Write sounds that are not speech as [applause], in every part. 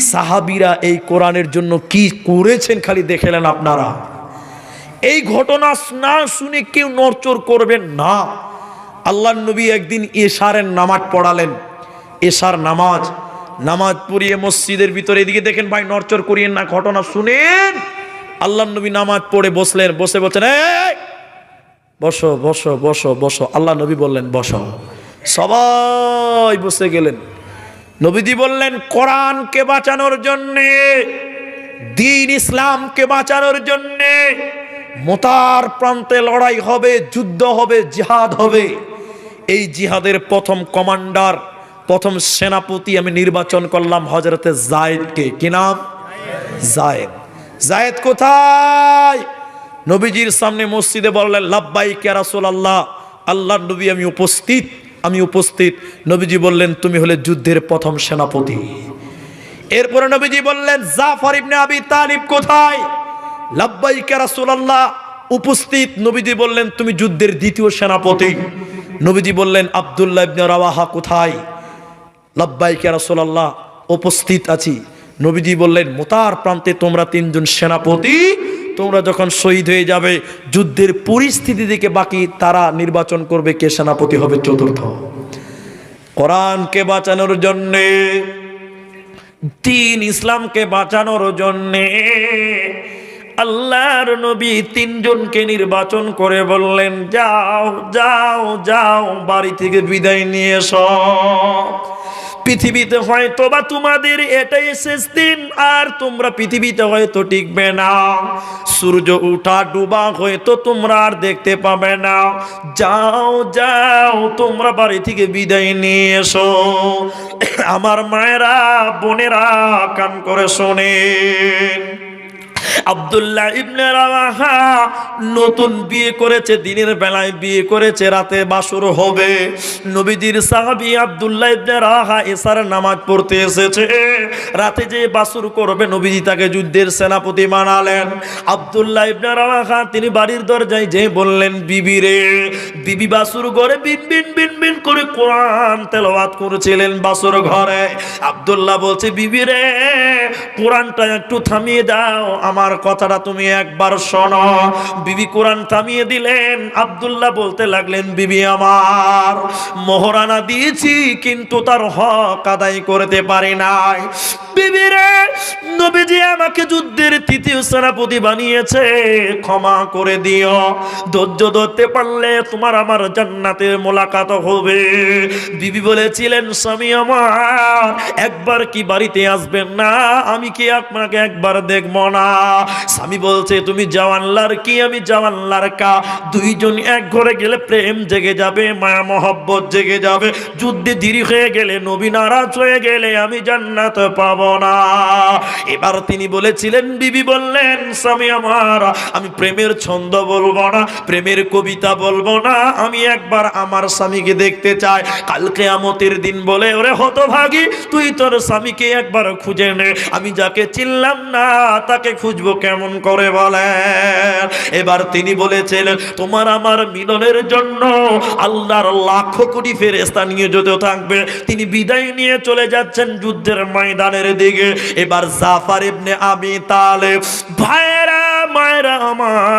সাহাবিরা এই কোরআনের জন্য কি করেছেন খালি দেখেলেন আপনারা? এই ঘটনা না শুনে কেউ নড়চড় করবেন না। আল্লাহ নবী একদিন এশারের নামাজ পড়ালেন। এশার নামাজ নামাজ পড়িয়ে মসজিদের ভিতরে এদিকে দেখেন ভাই নড়চড় করিয়েন না ঘটনা শুনেন। আল্লাহ নবী নামাজ পড়ে বসলেন বসে বলছেন "এই, বসো বসো বসো বসো। আল্লাহ নবী বললেন বসো। সবাই বসে গেলেন। নবীজি বললেন, কোরআনকে বাঁচানোর জন্যে, দিন ইসলামকে বাঁচানোর জন্যে মোতার প্রান্তে লড়াই হবে, যুদ্ধ হবে, জিহাদ হবে। এই জিহাদের প্রথম কমান্ডার, প্রথম সেনাপতি আমি নির্বাচন করলাম হজরতে জায়েদকে। কি নাম? জায়েদ। জায়েদ কোথায়? নবীজির সামনে মসজিদে বললেন লাব্বাই কেরাসুল আল্লাহ আল্লাহ নবী আমি উপস্থিত। আমি উপস্থিত। নবীজি বললেন, তুমি হলে যুদ্ধের প্রথম সেনাপতি। এরপরে নবীজি বললেন, জাফর ইবনে আবি তালিব কোথায়? লাব্বাইকা রাসূলুল্লাহ। উপস্থিত। নবীজি বললেন, তুমি যুদ্ধের দ্বিতীয় সেনাপতি। নবীজি বললেন, আব্দুল্লাহ ইবনে রাওয়াহা কোথায়? লাব্বাইকা রাসূলুল্লাহ, উপস্থিত আছি। নবীজি বললেন, মোতার প্রান্তে তোমরা তিনজন সেনাপতি তোমরা যখন শহীদ হয়ে যাবে, যুদ্ধের পরিস্থিতি দেখে বাকি তারা নির্বাচন করবে কে সেনাপতি হবে চতুর্থ। কোরআনকে বাঁচানোর জন্যে তিন ইসলামকে বাঁচানোর জন্যে, আল্লাহর নবী তিনজনকে নির্বাচন করে বললেন, যাও যাও যাও, বাড়ি থেকে বিদায় নিয়ে এসো। পৃথিবীতে হয়তো বা তোমাদের এটাই শেষ দিন, আর তোমরা পৃথিবীতে হয়তো টিকবে না। সূর্য উঠা ডুবা হয়তো তোমরা আর দেখতে পাবে না। যাও যাও, তোমরা বাড়ি থেকে বিদায় নিয়ে এসো। আমার মায়েরা, বোনেরা কান করে শোনেন। আব্দুল্লাহ ইবনে রাওয়াহা নতুন বিয়ে করেছে, দিনের বেলায় বিয়ে করেছে, রাতে বাসর হবে। নবীজির সাহাবী আব্দুল্লাহ ইবনে রাওয়াহা এসার নামাজ পড়তে এসেছে। রাতে যে বাসর করবে, নবীজি তাকে যুদ্ধের সেনাপতি বানালেন আব্দুল্লাহ ইবনে রাওয়াহা তিনি বাড়ির দরজায় যে বললেন, বিবি রে, বিবি বাসুর ঘরে বিন বিন বিন বিন করে কোরআন তেলাওয়াত করেছিলেন বাসর ঘরে। আব্দুল্লাহ বলছে, বিবি রে, কোরআনটা একটু থামিয়ে দাও, আমার কথাটা তুমি একবার শোনো। বিবি কোরআন থামিয়ে দিলেন, আবদুল্লাহ বলতে লাগলেন, বিবি আমার, মোহরানা দিয়েছি, কিন্তু তার হক আদায় করতে পারি নাই। বিবি নবীজি আমাকে যুদ্ধের তৃতীয় সেনাপতি বানিয়েছে। ক্ষমা করে দিও। ধৈর্য ধরতে পারলে তোমার আমার জান্নাতের মোলাকাত হবে। বিবি বলেছিলেন, স্বামী আমার, একবার কি বাড়িতে আসবেন না? আমি কি আপনাকে একবার দেখব না? স্বামী বলছে, তুমি জওয়ানলার কি? আমি জওয়ানলার কা? দুইজন এক ঘরে গেলে প্রেম জেগে যাবে, মায়া মহব্বত জেগে যাবে। যুদ্ধে দেরি হয়ে গেলে, নবী নারাজ হয়ে গেলে আমি জান্নাত পাবো। না। এবার তিনি বলেছিলেন, বিবি বললেন, স্বামী আমার, আমি প্রেমের ছন্দ বলব না, প্রেমের কবিতা বলব না, আমি একবার আমার স্বামীকে দেখতে চাই। কালকে আমতের দিন বলে, ওরে তুই তোর স্বামীকে একবার খুঁজে নে। আমি যাকে চিনলাম না, তাকে খুঁজবো কেমন করে বলেন? এবার তিনি বলেছিলেন, তোমার আমার মিলনের জন্য আল্লাহর লাখো কোটি ফেরেস্তা নিয়ে যদি থাকবে। তিনি বিদায় নিয়ে চলে যাচ্ছেন যুদ্ধের ময়দানের দিকে। এবার জাফার ইবনে আবি তালেব ভাইরা মায়েরা আমার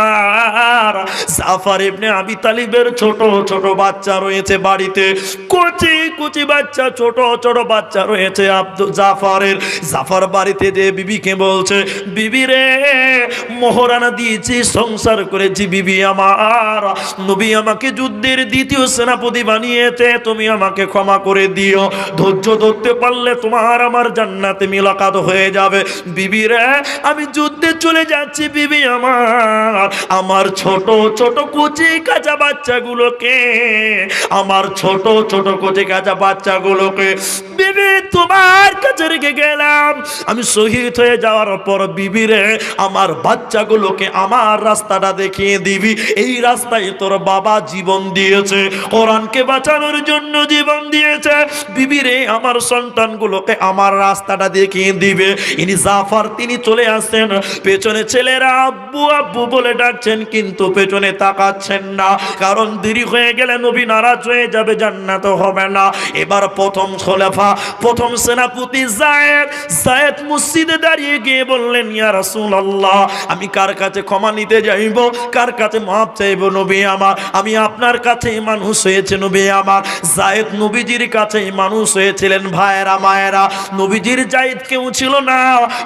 জাফার ইবনে আবি তালিবের ছোট ছোট বাচ্চা রয়েছে বাড়িতে। কুচি কুচি বাচ্চা, ছোট ছোট বাচ্চা রয়েছে আব্দুল জাফারের। জাফার বাড়িতে যে বিবিকে বলছে, বিবি রে, মোহরানা দিয়েছি, সংসার করেছি, বিবি আমার। নবী আমাকে যুদ্ধের দ্বিতীয় সেনাপতি বানিয়েছে, তুমি আমাকে ক্ষমা করে দিও। ধৈর্য ধরতে পারলে তোমার আমার জান্নাতে মিলাকাত হয়ে যাবে। বিবি রে, আমি যুদ্ধে চলে যাচ্ছি, বিবি আমার। আমার ছোট ছোট কুচি কাঁচা বাচ্চাগুলোকে, আমার ছোট ছোট কুচি কাঁচা বাচ্চাগুলোকে বিবি তোমার কাছে রেখে গেলাম। আমি শহীদ হয়ে যাওয়ার পর বিবিরে, আমার বাচ্চাগুলোকে আমার রাস্তাটা দেখিয়ে দিবি। এই রাস্তায় তোর বাবা জীবন দিয়েছে, কোরআনকে বাঁচানোর জন্য জীবন দিয়েছে। বিবিরে, আমার সন্তানগুলোকে আমার রাস্তাটা দেখিয়ে দিবে। ইনি জাফর, তিনি চলে আসছেন পেছনে ছেলেরা আব্বু আব্বু বলে ডাকছেন, কিন্তু পেছনে তাকাচ্ছেন না। কারণ দেরি হয়ে গেলে নবী নারাজ হয়ে যাবে, জান্নাত হবে না। এবার প্রথম খোলাফা, প্রথম সেনাপতি জায়েদ জায়েদ মসজিদে দাঁড়িয়ে গিয়ে বললেন, ইয়া রাসূলুল্লাহ, আমি কার কাছে ক্ষমা নিতে যাইব? কার কাছে মাপ চাইব নবী আমার? আমি আপনার কাছেই মানুষ হয়েছে নবী আমার। জায়েদ নবীজির কাছে মানুষ হয়েছিলেন, ভাইয়েরা, মায়েরা। নবীজির জায়েদ কেউ ছিল না।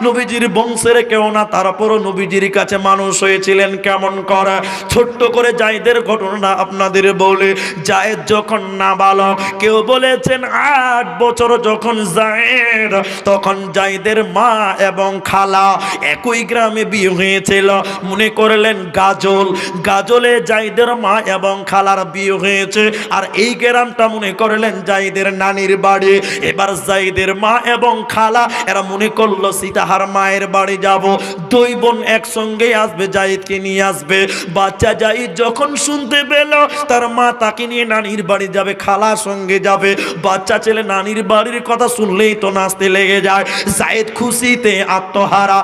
নবীজির বংশের কেউ না। তারপরও নবীজির কাছে মানুষ হয়েছিলেন কেমন করে? ছোট্ট করে জায়েদের ঘটনা আপনাদের বলে। জায়েদ যখন না বালক কেউ বলেছেন আট বছর যখন জায়েদ তখন জায়েদের মা এবং খালা একই গ্রামে বিয়ে হয়েছিল। মনে করলেন গাজল, গাজলে জাইদের মা এবং খালার বিয়ে হয়েছে। আর এই গ্রামটা মনে করলেন জাইদের নানির বাড়ি। এবার জাইদের মা এবং খালা, এরা মনে করল সীতাহার মায়ের বাড়ি যাব। দুই বোন একসঙ্গে আসবে জাইদকে নিয়ে আসবে। বাচ্চা জাইদ যখন শুনতে পেল, তার মা তাকে নিয়ে নানির বাড়ি যাবে, খালার সঙ্গে যাবে। বাচ্চা ছেলে নানির বাড়ির কথা শুনলেই তো নাচতে লেগে যায়। জায়েদ খুশিতে আত্মহারা।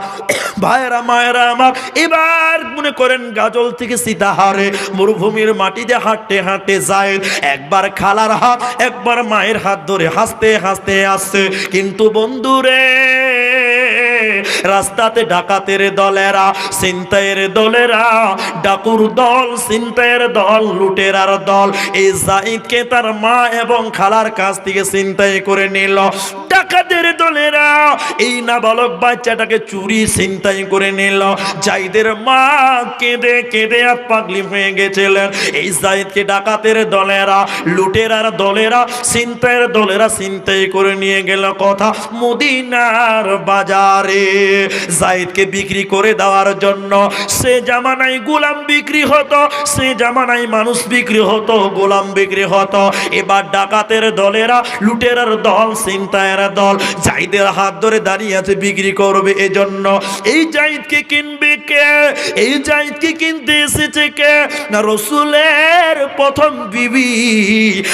ভাইয়েরা, মায়েরা আমার, এবার মনে করেন গাজল থেকে সীতাহারে মরুভূমির মাটিতে হাঁটতে হাঁটতে যায় একবার খালার হাত, একবার মায়ের হাত ধরে হাসতে হাসতে আসছে। কিন্তু বন্ধুরে রাস্তাতে ডাকাতের দলেরা সিনতাইয়ের দলেরা, ডাকুর দল সিনতাইয়ের দল, লুটেরার দল। এই জাইদকে তার মা এবং খালার কাছ থেকে চিন্তাই করে নিল। ডাকাতের দলেরা, এই না নাবালক বাচ্চাটাকে চুরি চিন্তাই করে নিল। জাইদের মা কেঁদে কেঁদে পাগলি হয়ে গেছিলেন। এই জাইদকে ডাকাতের দলেরা, লুটেরার দলেরা চিন্তায়ের দলেরা চিন্তাই করে নিয়ে গেল কথা। মদিনার বাজারে জাইদকে বিক্রি করে দেওয়ার জন্য। সে জামানায় গোলাম বিক্রি হতো, সে জামানায় মানুষ বিক্রি হতো, গোলাম বিক্রি হতো। এবার ডাকাতের দলেরা, লুটেরার দল চিন্তায়ের দল জাইদের হাত ধরে দাঁড়িয়ে আছে বিক্রি করবে এজন্য। এই জাইদকে কিনবে কে? এই জাইদকে কিনতে এসেছে কে? না রসুলের প্রথম বিবি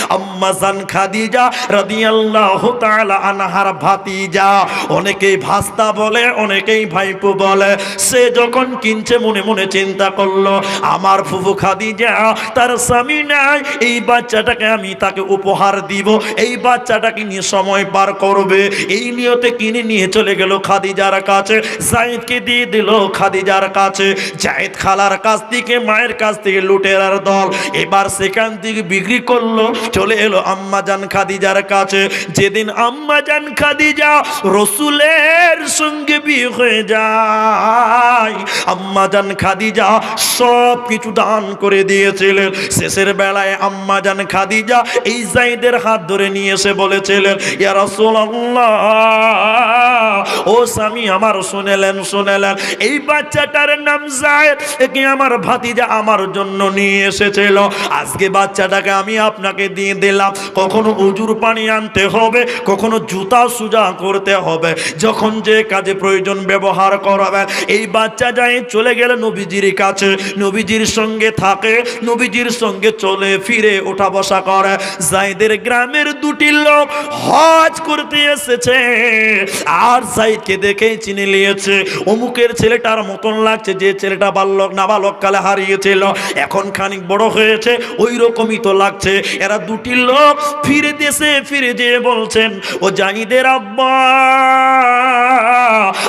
আম্মাজান খাদিজা রাদিয়াল্লাহু তাআলা আনহার ভাতিজা। অনেকেই ভাস্তা বলে অনেকেই ভাইপো বলে, সে যখন কিনছে মনে মনে চিন্তা করল, আমার ফুফু খাদিজা, তার স্বামী নাই, এই বাচ্চাটাকে আমি তাকে উপহার দিব, এই বাচ্চাটাকে নিয়ে সময় পার করবে। এই নিয়তে কিনে নিয়ে চলে গেল খাদিজার কাছে। জায়েদকে দিয়ে দিল খাদিজার কাছে। জায়েদ খালার কাছ থেকে, মায়ের কাছ থেকে লুটেরার দল। এবার সেখান থেকে বিক্রি করল, চলে এলো আম্মাজান খাদিজার কাছে। যেদিন আম্মাজান খাদিজা রসুলের সঙ্গে বিয়ে হয়ে যায়। আম্মাজান খাদিজা সব কিছু দান করে দিয়েছিলেন। শেষের বেলায় আম্মাজান খাদিজা এই জাইদের হাত ধরে নিয়ে এসে বলেছিলেন, ইয়া ও স্বামী আমার শুনেলেন শুনেলেন। এই বাচ্চাটার নাম জায়েদ একে আমার ভাতিজা আমার জন্য নিয়ে এসেছিল? আজকে বাচ্চাটাকে আমি আপনাকে দিয়ে দিলাম। কখনো উজুর পানি আনতে হবে, কখনো জুতা সুজা করতে হবে। যখন যে কাজে প্রয়োজন ব্যবহার করাবেন। এই বাচ্চা যায় চলে গেলে নবীজির কাছে। নবীজির সঙ্গে থাকে, নবীজির সঙ্গে চলে, ফিরে, ওঠা বসা করে। জাইদের গ্রামের দুটি লোক হজ করতে এসেছে। আর সাইদকে দেখেই চিনে নিয়েছে, অমুকের ছেলেটার মতন লাগছে যে ছেলেটা বাল্যক না বালক কালে হারিয়েছিল। এখন খানিক বড় হয়েছে ওই রকমই তো লাগছে। এরা দুটি লোক ফিরে দেশে, ফিরে যেয়ে বলছেন, ও জাহিদের আব্বা।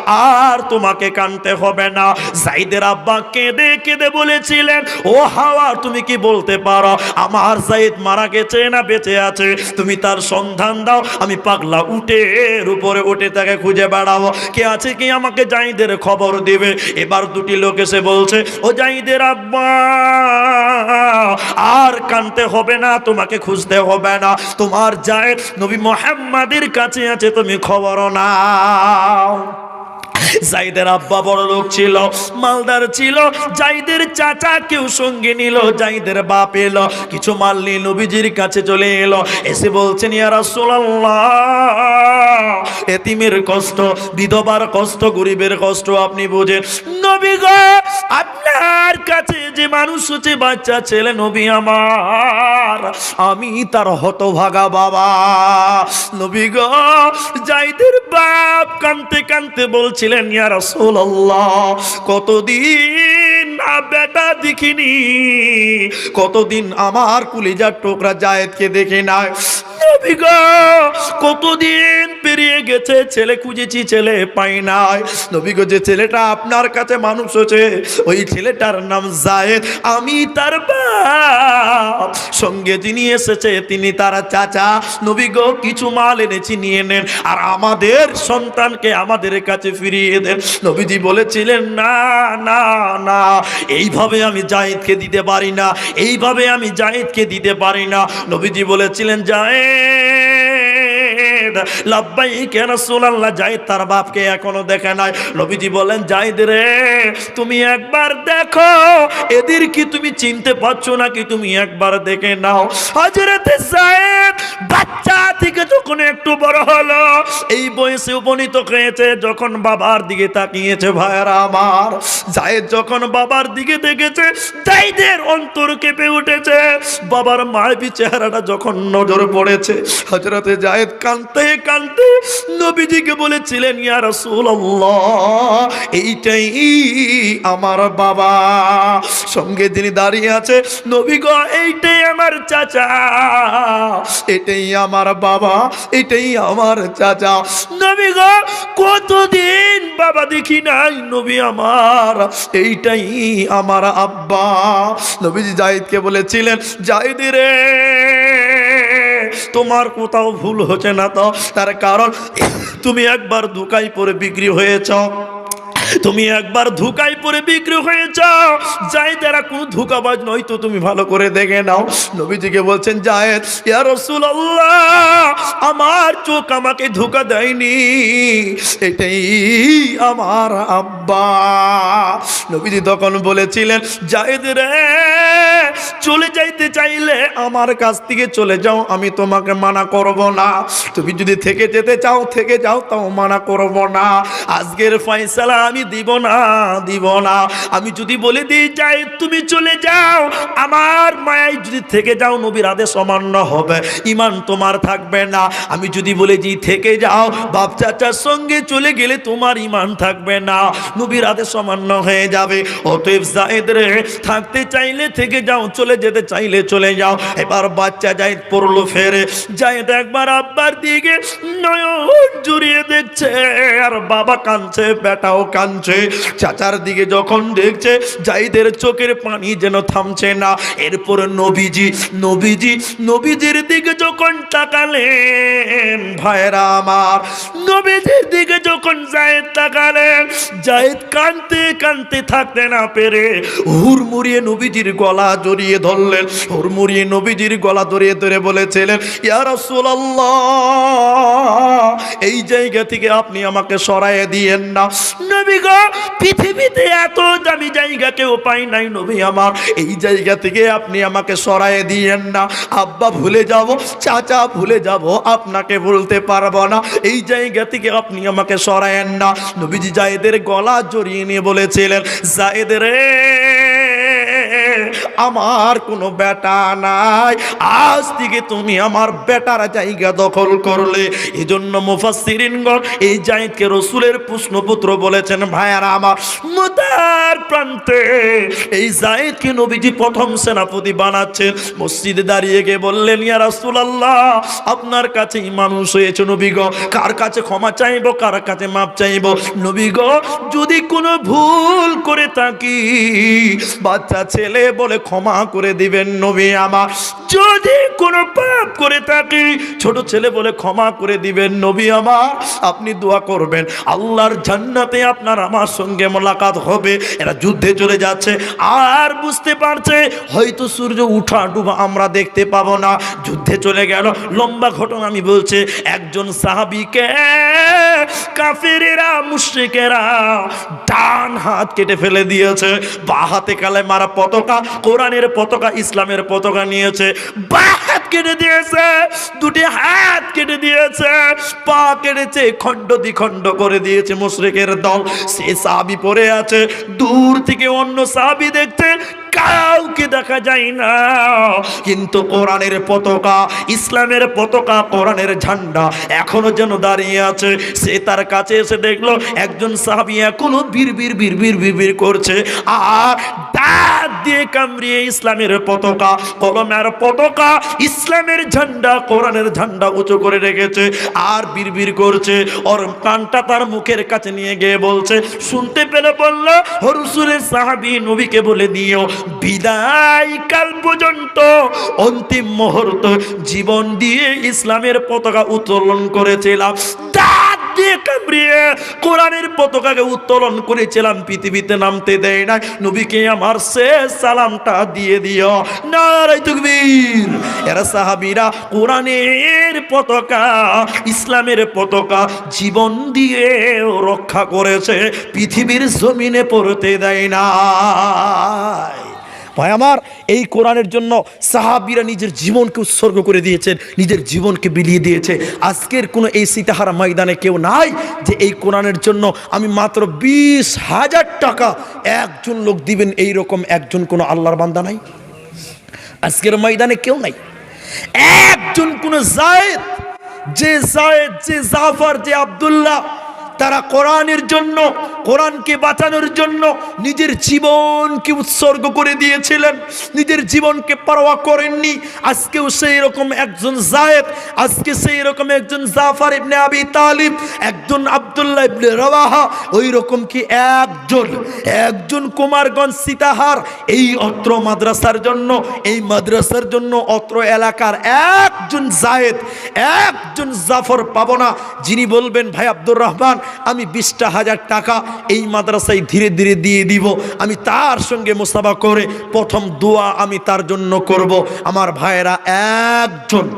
আর তোমাকে কানতে হবে না। জাইদের আব্বা কেঁদে কেঁদে বলেছিলেন, ও হাওয়া, তুমি কি বলতে পারো? আমার জাইদ মারা গেছে না বেঁচে আছে? তুমি তার সন্ধান দাও, আমি পাগলা উঠে এর উপরে উঠে তাকে খুঁজে বেড়াবো। কে আছে কি আমাকে জাইদের খবর দিবে? এবার দুটি লোক এসে বলছে, ও জাইদের আব্বা, আর কানতে হবে না, তোমাকে খুঁজতে হবে না। তোমার জায়েদ নবী মোহাম্মদের কাছে আছে, তুমি খবর নাও। জাইদের আব্বা বড় লোক ছিল, মালদার ছিল, জাইদের চাচা কেউ সঙ্গে নিল, জাইদের বাপ এলো, কিছু মাল নিয়ে নবীজির কাছে চলে এলো, এসে বলছেন, ইয়া রাসূলুল্লাহ, এতিমের কষ্ট, বিধবার কষ্ট, গরিবের কষ্ট, আপনি বোঝেন। নবী গো, আপনার কাছে যে মানুষ হচ্ছে, বাচ্চা ছেলে, নবী আমার, আমি তার হতভাগা বাবা। নবী গো, জাইদের বাপ কানতে কানতে বলছিলেন ইয়া রাসূলুল্লাহ কতদিন না বেটা দেখিনি? কতদিন আমার কুলিজার টোকরা জায়েদকে দেখে নাই? কতদিন পেরিয়ে গেছে, ছেলে খুঁজেছি, ছেলে পাই নাই। নবী যে ছেলেটা আপনার কাছে মানুষ হচ্ছে ওই ছেলেটার নাম জায়েদ। আমি তার বাপ। সঙ্গে যিনি এসেছে, তিনি তার চাচা। নবী কিছু মাল এনেছি, নিয়ে নেন। আর আমাদের সন্তানকে আমাদের কাছে ফিরিয়ে দেন। নবীজি বলেছিলেন, না না না, এইভাবে আমি জায়েদকে দিতে পারি না, এইভাবে আমি জায়েদকে দিতে পারি না। নবীজি বলেছিলেন রাসূলুল্লাহ জায়েদ তার বাপকে এখনও দেখে নাই। নবীজি বলেন রে, তুমি একবার দেখো। এদের কি তুমি চিনতে পারছ নাকি তুমি একবার দেখে নাও? বাচ্চা থেকে যখন একটু বড় হলো, এই বয়সে উপনীত হয়েছে, যখন বাবার দিকে তাকিয়েছে আমার। যখন বাবার দিকে দেখেছে অন্তর কেঁপে উঠেছে। বাবার মায়াবী চেহারাটা যখন নজর পড়েছে হজরতে জায়েদ কানতে কানতে নবীজিকে বলেছিলেন, ইয়া রাসূলুল্লাহ, এইটাই আমার বাবা। সঙ্গে যিনি দাঁড়িয়ে আছে, নবী গো, এইটাই আমার চাচা। এটাই আমার বাবা, এটাই আমার চাচা। নবী গো, কতদিন বাবা দেখি নাই, নবী আমার। এইটাই আমার আব্বা। নবীজি জাহিদকে বলেছিলেন, জাহিদ রে তোমার কোথাও ভুল হচ্ছে না তো। তার কারণ তুমি একবার দুকাই পরে বিক্রি হয়েছ। তুমি একবার ধোকায় পরে বিক্রি হয়েছ যাই তারা কোন ধোকাবাজ নয় তো তুমি ভালো করে দেখে নাও। নবীজিকে বলছেন, জায়েদ, ইয়া রাসূলুল্লাহ, আমার চোখ আমাকে ধোকা দেয়নি। এটাই আমার আব্বা। নবীজি তখন বলেছিলেন, জায়েদ রে, চলে যাইতে চাইলে আমার কাছ থেকে চলে যাও, আমি তোমাকে মানা করব না। তুমি যদি থেকে যেতে চাও, থেকে যাও, তাও মানা করব না। আজকের ফয়সালা আমি দিব না দিব না। আমি যদি বলে দিই, যাই, তুমি চলে যাও। আমার মায়ায় যদি থেকে যাও, নবীর আদেশ অমান্য হবে। ইমান তোমার থাকবে না। আমি যদি বলে দিই, থেকে যাও, বাপ চাচার সঙ্গে চলে গেলে তোমার ইমান থাকবে না। নবীর আদেশ অমান্য হয়ে যাবে। অতএব জায়েদ রে, থাকতে চাইলে থেকে যাও, চলে যেতে চাইলে চলে যাও। এবার বাচ্চা জায়েদ পড়ল ফেরে। জায়েদ একবার আব্বার দিকে নয়ন জুড়িয়ে দেখছে, আর বাবা কাঁদছে, বেটাও কাঁদছে। চাচার দিকে যখন দেখছে, জাইদের চোখের পানি যেন থামছে না। এরপর নবীজি নবীজি, নবীজির দিকে যখন তাকালেন ভাইরা আমার, নবীজির দিকে যখন জায়েদ তাকালেন, জায়েদ কানতে কানতে থাকতে না পেরে হুড়মুড়িয়ে নবীজির গলা জড়িয়ে ধরলেন। হুড়মুড়িয়ে নবীজির গলা ধরিয়ে ধরে বলেছিলেন, ইয়া রাসূলুল্লাহ, এই জায়গা থেকে আপনি আমাকে সরায়ে দিয়েন না। নবী গো। পৃথিবীতে এত দামি জায়গা কেউ পাই নাই নবী আমার। এই জায়গা থেকে আপনি আমাকে সরায় দিয়েন না। আব্বা ভুলে যাব, চাচা ভুলে যাব, আপনাকে বলতে পারব না। এই জায়গা থেকে আপনি আমাকে সরায়েন না। নবীজি জায়েদের গলা জড়িয়ে নিয়ে বলেছিলেন জায়েদের রে আমার কোনো বেটা নাই। আজ থেকে তুমি আমার বেটার জায়গা দখল করলে। এজন্য মুফাসসিরিনগণ, এই জায়েদকে রসুলের পুষ্ণপুত্র বলেছেন, ভাইয়ারা, আমার মুদার প্রান্তে এই জায়েদকে নবীজি প্রথম সেনাপতি বানাচ্ছেন। মসজিদে দাঁড়িয়ে গিয়ে বললেন, ইয়া রাসূলুল্লাহ, আপনার কাছেই মানুষ হয়েছে নবীগ কার কাছে ক্ষমা চাইব, কার কাছে মাপ চাইব? নবীগ যদি কোনো ভুল করে থাকি, বাচ্চা ছেলে বলে ক্ষমা করে দিবেন নবী আমার। যদি কোনো পাপ করে থাকি, ছোট ছেলে বলে ক্ষমা করে দিবেন নবী আমার। আপনি দোয়া করবেন, আল্লাহর জান্নাতে আপনার আমার সঙ্গে মোলাকাত হবে। এরা যুদ্ধে চলে যাচ্ছে, আর বুঝতে পারছে, হয়তো সূর্য উঠা ডুবা আমরা দেখতে পাবো না। যুদ্ধে চলে গেল, লম্বা ঘটনা আমি বলছে, একজন সাহাবিকে কাফিরেরা, মুশরিকেরা ডান হাত কেটে ফেলে দিয়েছে, বা হাতে কালে মারা পতাকা, কোরআনের পতাকা, ইসলামের পতাকা নিয়েছে, বা হাত কেটে দিয়েছে, দুটি হাত কেটে দিয়েছে, পা কেটেছে, খণ্ড দ্বিখণ্ড করে দিয়েছে মুশরিকের দল। সে সাবি পড়ে আছে, দূর থেকে অন্য সাবি দেখতে কাউকে দেখা যায় না। কিন্তু কোরআনের পতাকা, ইসলামের পতাকা, কোরআনের ঝান্ডা এখনও যেন দাঁড়িয়ে আছে। সে তার কাছে এসে দেখল, একজন সাহাবি এখনও বীর বীর বীর বীর বীর করছে। আর দাঁত দিয়ে কামড়িয়ে ইসলামের পতাকা, কলমের পতাকা, ইসলামের ঝান্ডা, কোরআনের ঝান্ডা উঁচু করে রেখেছে আর বীর করছে। ওর কানটা তার মুখের কাছে নিয়ে গিয়ে বলছে, শুনতে পেলে বলল হরসুলের সাহাবি নবীকে বলে দিও বিদায় কাল পর্যন্ত অন্তিম মুহূর্ত জীবন দিয়ে ইসলামের পতাকা উত্তোলন করেছিলাম। কামড়িয়ে কোরআনের পতাকাকে উত্তোলন করেছিলাম, পৃথিবীতে নামতে দেয় না নবীকে আমার শেষ সালামটা দিয়ে দিও। নারাই তুকবীর। এরা সাহাবীরা কোরআনের পতাকা, ইসলামের পতাকা জীবন দিয়ে রক্ষা করেছে, পৃথিবীর জমিনে পড়তে দেয় না ভাই, আমার এই কোরআনের জন্য সাহাবিরা নিজের জীবনকে উৎসর্গ করে দিয়েছেন, নিজের জীবনকে বিলিয়ে দিয়েছে। আজকের কোনো এই সীতাহারা ময়দানে কেউ নাই যে এই কোরআনের জন্য আমি মাত্র বিশ হাজার টাকা একজন লোক দিবেন এই রকম একজন কোনো আল্লাহর বান্দা নাই। আজকের ময়দানে কেউ নাই। একজন কোনো জায়েদ, যে জায়েদ, যে জাফর, যে আব্দুল্লাহ তারা কোরআনের জন্য, কোরআনকে বাঁচানোর জন্য নিজের জীবনকে উৎসর্গ করে দিয়েছিলেন। নিজের জীবনকে পরোয়া করেননি। আজকেও সেই রকম একজন জায়েদ, আজকে সেই রকম একজন জাফার ইবনে আবি তালিব, একজন আব্দুল্লাহ ইবনে রওয়াহা ওই রকম কি একজন একজন কুমারগঞ্জ সীতাহার? এই অত্র মাদ্রাসার জন্য, এই মাদ্রাসার জন্য অত্র এলাকার একজন জায়েদ একজন জাফর পাবো না। যিনি বলবেন, ভাই আব্দুর রহমান, আমি বিশটা হাজার টাকা এই মাদ্রাসায় ধীরে ধীরে দিয়ে দিব। আমি তার সঙ্গে মোসাফা করে প্রথম দোয়া আমি তার জন্য করব। আমার ভাইয়েরা, একজন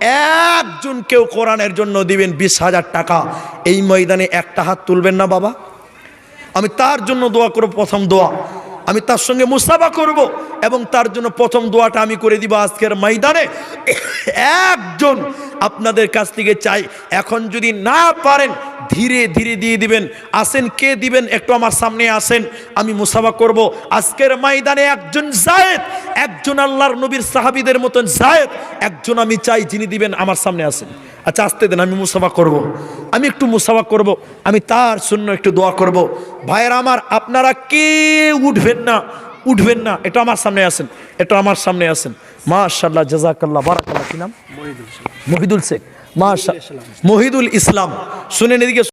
একজন কেউ কোরআনের জন্য দিবেন বিশ হাজার টাকা। এই ময়দানে একটা হাত তুলবেন না বাবা। আমি তার জন্য দোয়া করব, প্রথম দোয়া। আমি তার সঙ্গে মুসাফা করব এবং তার জন্য প্রথম দোয়াটা আমি করে দিব আজকের ময়দানে। [coughs] একজন আপনাদের কাছ থেকে চাই। এখন যদি না পারেন, ধীরে ধীরে দিয়ে দিবেন। আসেন, কে দিবেন? একটু আমার সামনে আসেন। আমি মুসাফা করব। আজকের ময়দানে একজন জায়েদ, একজন আল্লাহর নবীর সাহাবিদের মতন জায়েদ, একজন আমি চাই যিনি দিবেন। আমার সামনে আসেন। আচ্ছা আসতে দেন, আমি মুসাফা করব। আমি একটু মুসাফা করব। আমি তার শূন্য একটু দোয়া করব। ভাইয়ের আমার, আপনারা কে উঠবেন না? উঠবেন না এটা আমার সামনে আসেন এটা আমার সামনে আসেন মাশাল্লাহ জাজাকাল্লাহ বারাকাল্লাহ কি নাম? মহিদুল শেখ। মাশাল মহিদুল ইসলাম। শুনেন এদিকে